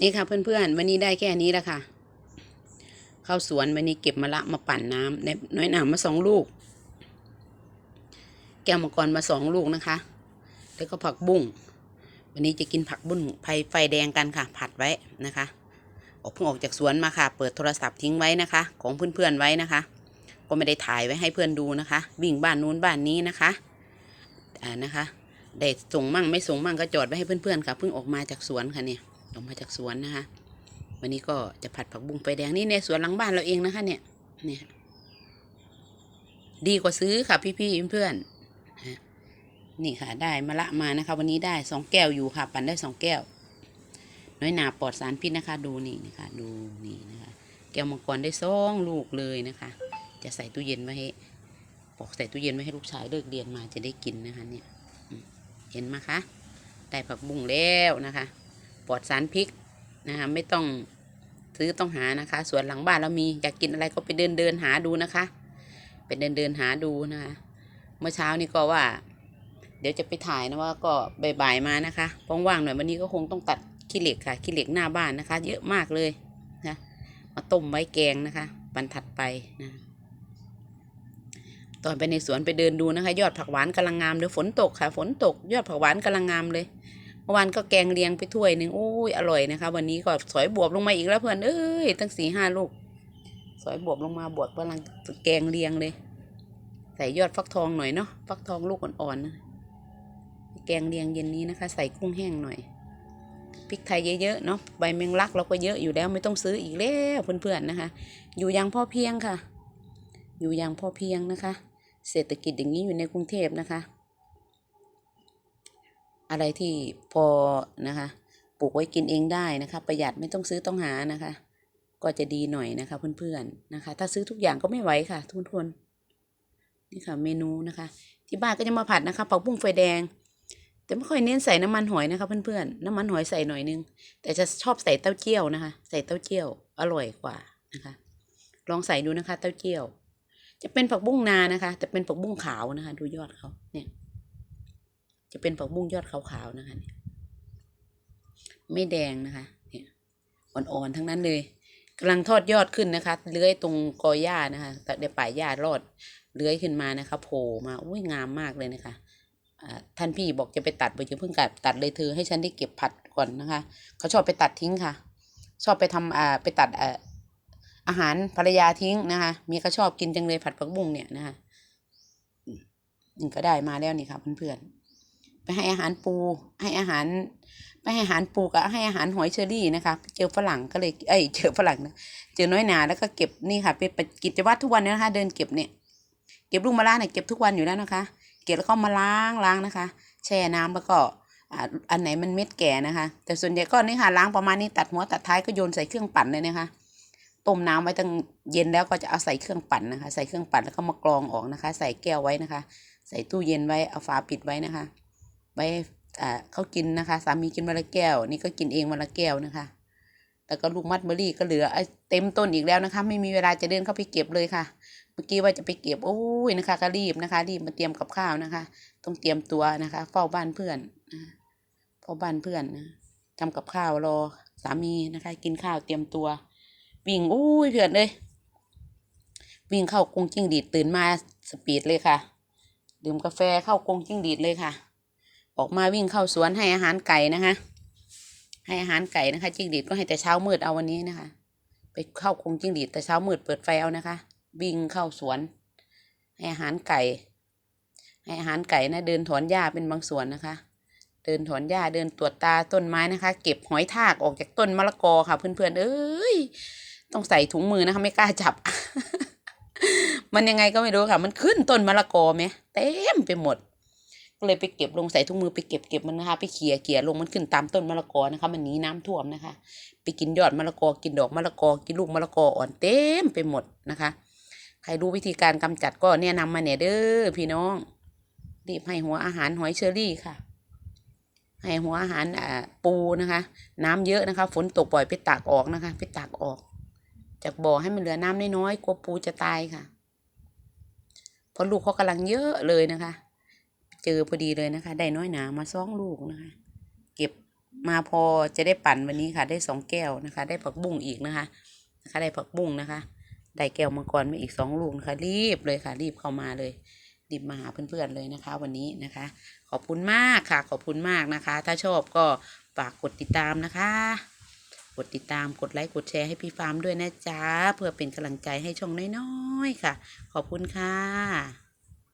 นี่ค่ะเพื่อนๆวันนี้ได้แค่นี้แล้วค่ะเข้าสวนวันนี้เก็บมะละมาปั่นน้ำในน้อยหนามาสองลูก แก้วมังกรมาสองลูกนะคะ แล้วก็ผักบุ้งวันนี้จะกินผักบุ้งไฟไฟแดงกันค่ะ ผัดไว้นะคะ ออกเพิ่งออกจากสวนมาค่ะ เปิดโทรศัพท์ทิ้งไว้นะคะ ของเพื่อนๆไว้นะคะ ก็ไม่ได้ถ่ายไว้ให้เพื่อนดูนะคะ วิ่งบ้านนู้นบ้านนี้นะคะอ่านะคะได้ส่งมั่งไม่ส่งมั่งก็จอดไว้ให้เพื่อนๆค่ะเพิ่งออกมาจากสวนค่ะเนี่ย ออกมาจากสวนนะคะ วันนี้ก็จะผัดผักบุ้งไฟแดงนี่ในสวนหลังบ้านเราเองนะคะเนี่ยเนี่ยดีกว่าซื้อค่ะพี่ๆเพื่อนนี่ค่ะได้มะละมานะคะ วันนี้ได้สองแก้วอยู่ค่ะ ปั่นได้สองแก้ว น้อยหนาปลอดสารพิษนะคะ ดูนี่นะคะดูนี่นะคะ แก้วมังกรได้สองลูกเลยนะคะ จะใส่ตู้เย็นไว้ให้ปอกใส่ตู้เย็นไว้ให้ลูกชายเลิกเรียนมาจะได้กินนะคะ เนี่ยเห็นไหมคะได้ผักบุ้งแล้วนะคะ ปลอดสารพิษนะคะไม่ต้องซื้อต้องหานะคะสวนหลังบ้านเรามีอยากกินอะไรก็ไปเดินเดินหาดูนะคะ ไปเดินเดินหาดูนะคะเมื่อเช้านี่ก็ว่า เดี๋ยวจะไปถ่ายนะว่าก็บ่ายๆมานะคะว่างๆหน่อยวันนี้ก็คงต้องตัดขี้เหล็กค่ะขี้เหล็กหน้าบ้านนะคะ เยอะมากเลยนะมาต้มไว้แกงนะคะวันถัดไปนะตอนไปในสวนไปเดินดูนะคะ ยอดผักหวานกำลังงามเลยฝนตกค่ะ ฝนตก ยอดผักหวานกำลังงามเลย มื่อวานก็แกงเลียงไปถ้วยหนึ่งโอ้ยอร่อยนะคะ วันนี้ก็สอยบวบลงมาอีกแล้วเพื่อนเอ้ยตั้งสี่ห้าลูก สอยบวบลงมาบวบกำลังแกงเลียงเลย ใส่ยอดฟักทองหน่อยเนาะฟักทองลูกอ่อนๆนะแกงเลียงเย็นนี้นะคะ ใส่กุ้งแห้งหน่อยพริกไทยเยอะๆเนาะใบแมงลักเราก็เยอะอยู่แล้วไม่ต้องซื้ออีกแล้วเพื่อนๆนะคะ อยู่อย่างพ่อเพียงค่ะ อยู่อย่างพ่อเพียงนะคะ เศรษฐกิจอย่างนี้อยู่ในกรุงเทพนะคะ อะไรที่พอนะคะปลูกไว้กินเองได้นะคะ ประหยัดไม่ต้องซื้อต้องหานะคะ ก็จะดีหน่อยนะคะเพื่อนๆนะคะ ถ้าซื้อทุกอย่างก็ไม่ไหวค่ะทุกคนนี่ค่ะเมนูนะคะ ที่บ้านก็จะมาผัดนะคะผักบุ้งไฟแดง แต่ไม่ค่อยเน้นใส่น้ำมันหอยนะคะเพื่อนๆน้ำมันหอยใส่หน่อยนึง แต่จะชอบใส่เต้าเจี้ยวนะคะ ใส่เต้าเจี้ยว อร่อยกว่านะคะ ลองใส่ดูนะคะ เต้าเจี้ยว จะเป็นผักบุ้งนานะคะ แต่เป็นผักบุ้งขาวนะคะ ดูยอดเขาเนี่ย จะเป็นผักบุ้งยอดขาวๆนะคะเนี่ยไม่แดงนะคะ เนี่ยอ่อนๆทั้งนั้นเลยกำลังทอดยอดขึ้นนะคะ เลื้อยตรงกอหญ้านะคะแต่เดี๋ยวป่าหญ้ารอดเลื้อยขึ้นมานะคะ โผล่มาอุ้ยงามมากเลยนะคะท่านพี่บอกจะไปตัดไปจะเพิ่งกัดตัดเลยเธอให้ฉันได้เก็บผัดก่อนนะคะ เขาชอบไปตัดทิ้งค่ะ ชอบไปทำอ่าไปตัดอ่าอาหารภรรยาทิ้งนะคะมียก็ชอบกินจังเลยผัดผักบุ้งเนี่ยนะคะอืมนี่ก็ได้มาแล้วนี่ค่ะเพื่อนๆ ไปให้อาหารปู ให้อาหาร ไปให้อาหารปูกับให้อาหารหอยเชอรี่นะคะ เจอฝรั่งก็เลยเอ้ยเจอฝรั่งนะเจอน้อยหนาแล้วก็เก็บนี่ค่ะเป็นกิจวัตรทุกวันเลยนะคะ เดินเก็บเนี่ยเก็บลูกมะระเนี่ยเก็บทุกวันอยู่แล้วนะคะ เก็บแล้วก็มาล้างล้างนะคะ แช่น้ำแล้วก็อ่าอันไหนมันเม็ดแก่นะคะ แต่ส่วนใหญ่ก็นี่ค่ะล้างประมาณนี้ตัดหัวตัดท้ายก็โยนใส่เครื่องปั่นเลยนะคะต้มน้ำไว้ตั้งเย็นแล้วก็จะเอาใส่เครื่องปั่นนะคะ ใส่เครื่องปั่นแล้วก็มากรองออกนะคะ ใส่แก้วไว้นะคะ ใส่ตู้เย็นไว้เอาฝาปิดไว้นะคะ ไว้อ่าเขากินนะคะ สามีกินวันละแก้ว นี่ก็กินเองวันละแก้วนะคะ แล้วก็ลูกมัดเบอร์รี่ก็เหลือเต็มต้นอีกแล้วนะคะ ไม่มีเวลาจะเดินเข้าไปเก็บเลยค่ะ เมื่อกี้ว่าจะไปเก็บโอ้ยนะคะ ก็รีบนะคะ รีบมาเตรียมกับข้าวนะคะ ต้องเตรียมตัวนะคะ เฝ้าบ้านเพื่อนนะคะเฝ้าบ้านเพื่อนนะทำกับข้าวรอสามีนะคะ กินข้าวเตรียมตัว วิ่งอุ้ยเพื่อนเลยวิ่งเข้ากรงจิ้งดีดตื่นมาสปีดเลยค่ะ ดื่มกาแฟเข้ากรงจิ้งดีดเลยค่ะ ออกมาวิ่งเข้าสวนให้อาหารไก่นะคะ ให้อาหารไก่นะคะจิ้งดีดก็ให้แต่เช้ามืดเอาวันนี้นะคะ ไปเข้ากรงจิ้งดีดแต่เช้ามืดเปิดไฟเอานะคะ วิ่งเข้าสวน ให้อาหารไก่ ให้อาหารไก่นะเดินถอนหญ้าเป็นบางส่วนนะคะ เดินถอนหญ้าเดินตรวจตาต้นไม้นะคะ เก็บหอยทากออกจากต้นมะละกอค่ะ เพื่อนๆเอ้ยต้องใส่ถุงมือนะคะไม่กล้าจับ มันยังไงก็ไม่รู้ค่ะ มันขึ้นต้นมะละกอไหมเต็มไปหมด ก็เลยไปเก็บลงใส่ถุงมือไปเก็บเก็บมันนะคะ ไปเขี่ยเขี่ยลงมันขึ้นตามต้นมะละกอนะคะ มันหนีน้ำท่วมนะคะ ไปกินยอดมะละกอกินดอกมะละกอกินลูกมะละกออ่อนเต็มไปหมดนะคะ ใครรู้วิธีการกำจัดก็แนะนำมาเนี่ยเด้อพี่น้องรีบให้หัวอาหารหอยเชอรี่ค่ะ ให้หัวอาหารอ่าปูนะคะ น้ำเยอะนะคะ ฝนตกปล่อยไปตากออกนะคะ ไปตากออก จากบ่อให้มันเหลือน้ำน้อยๆกลัวปูจะตายค่ะเพราะลูกเขากำลังเยอะเลยนะคะ เจอพอดีเลยนะคะ ได้น้อยหนามาสองลูกนะคะ เก็บมาพอจะได้ปั่นวันนี้ค่ะ ได้สองแก้วนะคะ ได้ผักบุ้งอีกนะคะนะคะ ได้ผักบุ้งนะคะ ได้แก้วมังกรมาอีกสองลูกนะคะ รีบเลยค่ะ รีบเข้ามาเลยรีบมาหาเพื่อนๆเลยนะคะ วันนี้นะคะ ขอบคุณมากค่ะ ขอบคุณมากนะคะ ถ้าชอบก็ฝากกดติดตามนะคะ กดติดตามกดไลค์กดแชร์ให้พี่ฟาร์มด้วยนะจ๊ะเพื่อเป็นกำลังใจให้ช่องน้อยๆค่ะ ขอบคุณค่ะ